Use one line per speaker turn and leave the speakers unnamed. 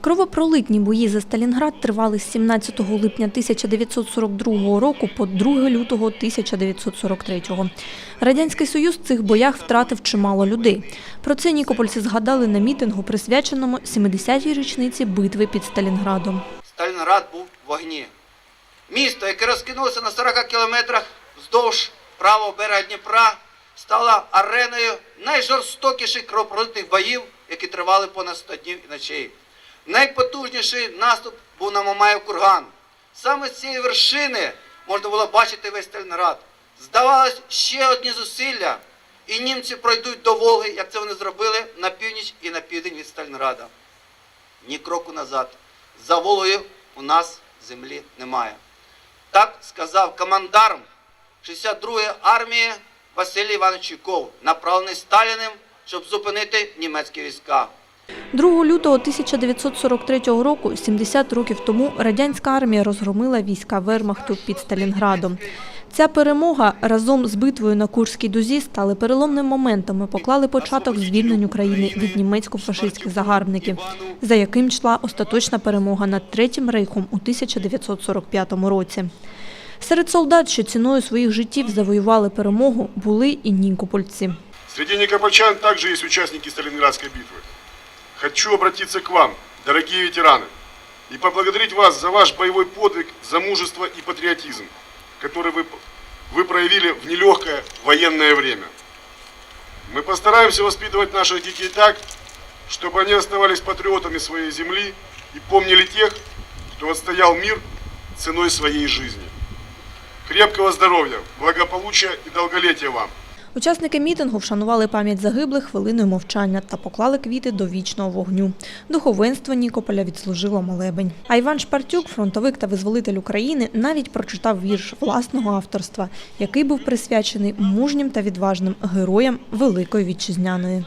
Кровопролитні бої за Сталінград тривали з 17 липня 1942 року по 2 лютого 1943. Радянський Союз в цих боях втратив чимало людей. Про це нікопольці згадали на мітингу, присвяченому 70-й річниці битви під Сталінградом.
Сталінград був в вогні. Місто, яке розкинулося на 40 кілометрах вздовж правого берега Дніпра, стало ареною найжорстокіших кровопролитних боїв, які тривали понад 100 днів і ночей. Найпотужніший наступ був на Мамаєв курган. Саме з цієї вершини можна було бачити весь Сталінград. Здавалось, ще одні зусилля, і німці пройдуть до Волги, як це вони зробили на північ і на південь від Сталінграда. Ні кроку назад. За Волгою у нас землі немає. Так сказав командарм 62-ї армії Василій Іванович Чуйков, направлений Сталіним, щоб зупинити німецькі війська.
2 лютого 1943 року, 70 років тому, радянська армія розгромила війська Вермахту під Сталінградом. Ця перемога разом з битвою на Курській дузі стали переломним моментом і поклали початок звільненню країни від німецько-фашистських загарбників, за яким йшла остаточна перемога над Третім рейхом у 1945 році. Серед солдат, що ціною своїх життів завоювали перемогу, були і нікопольці.
Среди никопольчан также есть участники Сталинградской битвы. Хочу обратиться к вам, дорогие ветераны, и поблагодарить вас за ваш боевой подвиг, за мужество и патриотизм, который вы, вы проявили в нелегкое военное время. Мы постараемся воспитывать наших детей так, чтобы они оставались патриотами своей земли и помнили тех, кто отстоял мир ценой своей жизни. Крепкого здоровья, благополучия и долголетия вам!
Учасники мітингу вшанували пам'ять загиблих хвилиною мовчання та поклали квіти до вічного вогню. Духовенство Нікополя відслужило молебень. А Іван Шпартюк, фронтовик та визволитель України, навіть прочитав вірш власного авторства, який був присвячений мужнім та відважним героям Великої Вітчизняної.